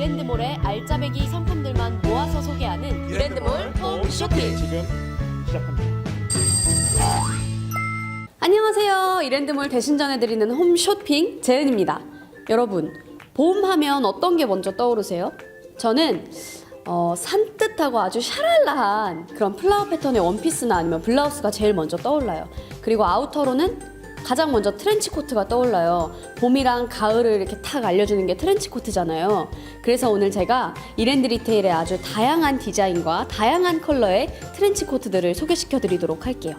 이랜드몰의 알짜배기 상품들만 모아서 소개하는 이랜드몰 홈 쇼핑. 지금 시작합니다. 안녕하세요. 이랜드몰 대신 전해드리는 홈 쇼핑 재은입니다. 여러분, 봄 하면 어떤 게 먼저 떠오르세요? 저는 어, 산뜻하고 아주 샤랄라한 그런 플라워 패턴의 원피스나 아니면 블라우스가 제일 먼저 떠올라요. 그리고 아우터로는 가장 먼저 트렌치 코트가 떠올라요. 봄이랑 가을을 이렇게 탁 알려주는 게 트렌치 코트잖아요. 그래서 오늘 제가 이랜드 리테일의 아주 다양한 디자인과 다양한 컬러의 트렌치 코트들을 소개시켜 드리도록 할게요.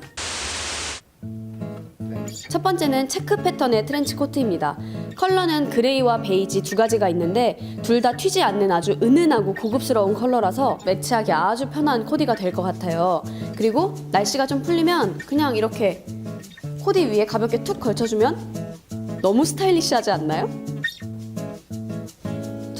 첫 번째는 체크 패턴의 트렌치 코트입니다. 컬러는 그레이와 베이지 두 가지가 있는데 둘 다 튀지 않는 아주 은은하고 고급스러운 컬러라서 매치하기 아주 편한 코디가 될 것 같아요. 그리고 날씨가 좀 풀리면 그냥 이렇게 코디 위에 가볍게 툭 걸쳐주면 너무 스타일리시하지 않나요?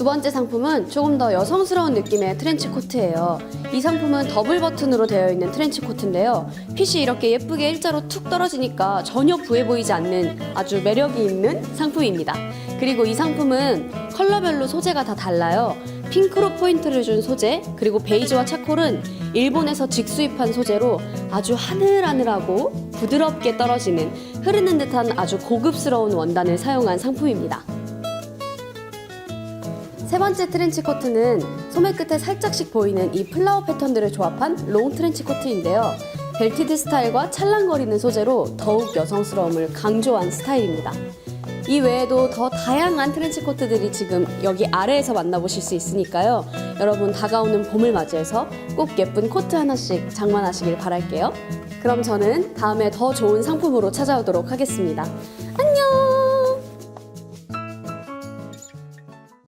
두 번째 상품은 조금 더 여성스러운 느낌의 트렌치 코트예요. 이 상품은 더블 버튼으로 되어 있는 트렌치 코트인데요. 핏이 이렇게 예쁘게 일자로 툭 떨어지니까 전혀 부해 보이지 않는 아주 매력이 있는 상품입니다. 그리고 이 상품은 컬러별로 소재가 다 달라요. 핑크로 포인트를 준 소재, 그리고 베이지와 차콜은 일본에서 직수입한 소재로 아주 하늘하늘하고 부드럽게 떨어지는 흐르는 듯한 아주 고급스러운 원단을 사용한 상품입니다. 세 번째 트렌치 코트는 소매 끝에 살짝씩 보이는 이 플라워 패턴들을 조합한 롱 트렌치 코트인데요. 벨티드 스타일과 찰랑거리는 소재로 더욱 여성스러움을 강조한 스타일입니다. 이 외에도 더 다양한 트렌치 코트들이 지금 여기 아래에서 만나보실 수 있으니까요. 여러분 다가오는 봄을 맞이해서 꼭 예쁜 코트 하나씩 장만하시길 바랄게요. 그럼 저는 다음에 더 좋은 상품으로 찾아오도록 하겠습니다.